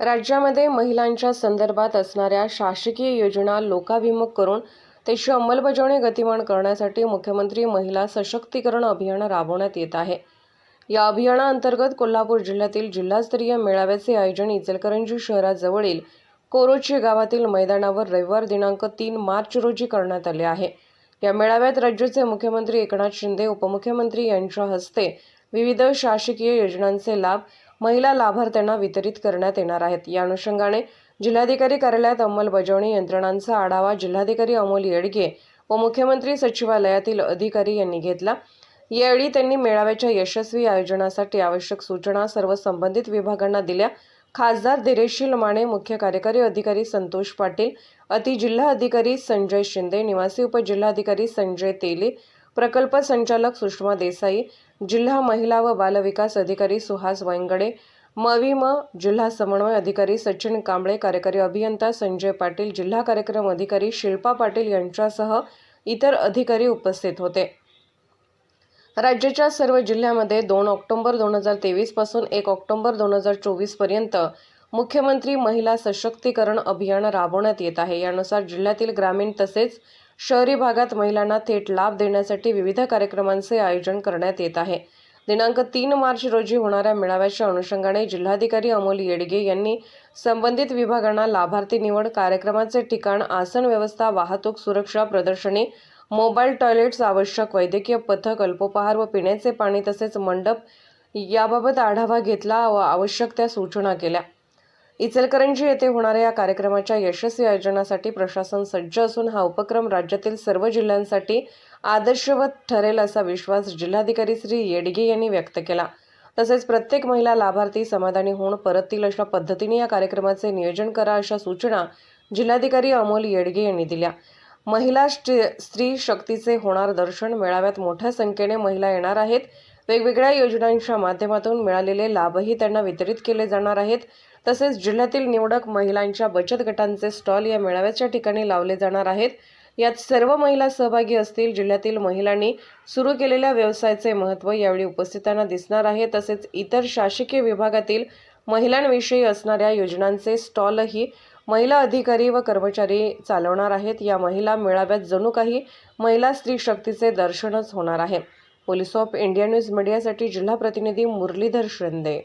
राज्यामध्ये महिलांच्या संदर्भात असणाऱ्या शासकीय योजना लोकाभिमुख करून त्याची अंमलबजावणी गतिमान करण्यासाठी मुख्यमंत्री महिला सशक्तीकरण अभियान राबवण्यात येत आहे. या अभियानाअंतर्गत कोल्हापूर जिल्ह्यातील जिल्हास्तरीय मेळाव्याचे आयोजन इचलकरंजी शहराजवळील कोरोची गावातील मैदानावर रविवार दिनांक तीन मार्च रोजी करण्यात आले आहे. या मेळाव्यात राज्याचे मुख्यमंत्री एकनाथ शिंदे उपमुख्यमंत्री यांच्या हस्ते विविध शासकीय योजनांचे लाभ महिला लाभार्थ्यांना वितरित करण्यात येणार आहेत. या अनुषंगाने जिल्हाधिकारी कार्यालयात अंमलबजावणी यंत्रणांचा आढावा जिल्हाधिकारी अमोल येडगे व मुख्यमंत्री सचिवालयातील अधिकारी यांनी घेतला. यावेळी त्यांनी मेळाव्याच्या यशस्वी आयोजनासाठी आवश्यक सूचना सर्व संबंधित विभागांना दिल्या. खासदार धीरेशील माने मुख्य कार्यकारी अधिकारी संतोष पाटील अति जिल्हा अधिकारी संजय शिंदे निवासी उपजिल्हाधिकारी संजय तेले प्रकल्प संचालक सुषमा देसाई जिल्हा महिला व बालविकास अधिकारी सुहास वैंगडे मविम जिल्हा समन्वय अधिकारी सचिन कांबळे कार्यकारी अभियंता संजय पाटील जिल्हा कार्यक्रम अधिकारी शिल्पा पाटील यांच्यासह इतर अधिकारी उपस्थित होते. राज्याच्या सर्व जिल्ह्यामध्ये दोन ऑक्टोबर दोन हजार तेवीसपासून एक ऑक्टोबर दोन हजार चोवीसपर्यंत मुख्यमंत्री महिला सशक्तीकरण अभियान राबवण्यात येत आहे. यानुसार जिल्ह्यातील ग्रामीण तसेच शहरी भागात महिलांना थेट लाभ देण्यासाठी विविध कार्यक्रमांचे आयोजन करण्यात येत आहे. दिनांक तीन मार्च रोजी होणाऱ्या मेळाव्याच्या अनुषंगाने जिल्हाधिकारी अमोल येडगे यांनी संबंधित विभागांना लाभार्थी निवड कार्यक्रमाचे ठिकाण आसन व्यवस्था वाहतूक सुरक्षा प्रदर्शनी मोबाईल टॉयलेट्स आवश्यक वैद्यकीय पथक अल्पोपहार व पिण्याचे पाणी तसेच मंडप याबाबत आढावा घेतला व आवश्यक त्या सूचना केल्या. इचलकरंजी येथे होणाऱ्या या कार्यक्रमाच्या यशस्वी आयोजनासाठी प्रशासन सज्ज असून हा उपक्रम राज्यातील सर्व जिल्ह्यांसाठी आदर्शवत ठरेल असा विश्वास जिल्हाधिकारी श्री येडगे यांनी व्यक्त केला. तसेच प्रत्येक महिला लाभार्थी समाधानी होऊन परततील अशा पद्धतीने या कार्यक्रमाचे नियोजन करा अशा सूचना जिल्हाधिकारी अमोल येडगे यांनी दिल्या. महिला स्त्री शक्तीचे होणार दर्शन मेळाव्यात मोठ्या संख्येने महिला येणार आहेत. वेगवेगळ्या योजनांच्या माध्यमातून मिळालेले लाभही त्यांना वितरित केले जाणार आहेत. तसेच जिल्ह्यातील निवडक महिलांच्या बचत गटांचे स्टॉल या मेळाव्याच्या ठिकाणी लावले जाणार आहेत. यात सर्व महिला सहभागी असतील जिल्ह्यातील महिलांनी सुरू केलेल्या व्यवसायाचे महत्त्व यावेळी उपस्थितांना दिसणार आहे. तसेच इतर शासकीय विभागातील महिलांविषयी असणाऱ्या योजनांचे स्टॉलही महिला अधिकारी व कर्मचारी चालवणार आहेत. या महिला मेळाव्यात जणू काही महिला स्त्री शक्तीचे दर्शनच होणार आहे. पोलीस ऑफ इंडिया न्यूज मीडियासाठी जिल्हा प्रतिनिधी मुरलीधर शिंदे.